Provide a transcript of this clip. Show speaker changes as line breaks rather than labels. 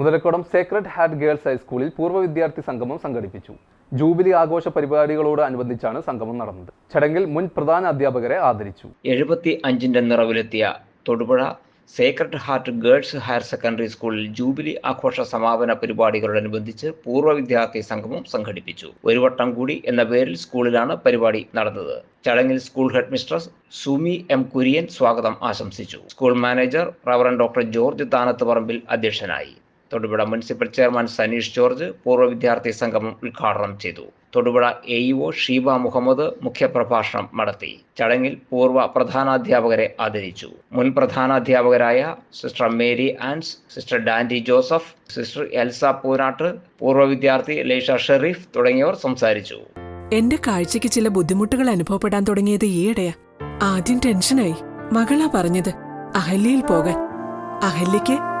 Muthalakodam Sacred heart girls ഹൈസ്കൂളിൽ പൂർവ വിദ്യാർത്ഥി സംഗമം സംഘടിപ്പിച്ചു. ജൂബിലി ആഘോഷ പരിപാടികളോട് അനുബന്ധിച്ചാണ് സംഗമം നടന്നത്. ചടങ്ങിൽ മുൻ പ്രധാന അധ്യാപകരെ ആദരിച്ചു.
എഴുപത്തി അഞ്ചിന്റെ നിറവിലെത്തിയ Thodupuzha Sacred Heart Girls Higher Secondary സ്കൂളിൽ ജൂബിലി ആഘോഷ സമാപന പരിപാടികളോടനുബന്ധിച്ച് പൂർവ വിദ്യാർത്ഥി സംഗമം സംഘടിപ്പിച്ചു. ഒരു വട്ടം കൂടി എന്ന പേരിൽ സ്കൂളിലാണ് പരിപാടി നടന്നത്. ചടങ്ങിൽ school headmistress Sumi M Kurian സ്വാഗതം ആശംസിച്ചു. School manager reverend doctor George Thanath Parambil അധ്യക്ഷനായി. Thodupuzha municipal chairman Saneesh George പൂർവ വിദ്യാർത്ഥി സംഘം ഉദ്ഘാടനം ചെയ്തു. തൊടുപുഴ എ ഇഒ ഷീബ മുഹമ്മദ് മുഖ്യപ്രഭാഷണം നടത്തി. ചടങ്ങിൽ പൂർവ പ്രധാനാധ്യാപകരെ ആദരിച്ചു. മുൻ പ്രധാനാധ്യാപകരായ sister Mary Ans sister Dandy Joseph sister Elsa Poonattu പൂർവ വിദ്യാർത്ഥി ലൈഷ ഷെറീഫ് തുടങ്ങിയവർ സംസാരിച്ചു.
എന്റെ കാഴ്ചയ്ക്ക് ചില ബുദ്ധിമുട്ടുകൾ അനുഭവപ്പെടാൻ തുടങ്ങിയത് ഈയിടെയാ. ആദ്യം ടെൻഷനായി. മകളാ പറഞ്ഞത് അഹല്യയിൽ പോകാൻ. അഹല്യയ്ക്ക്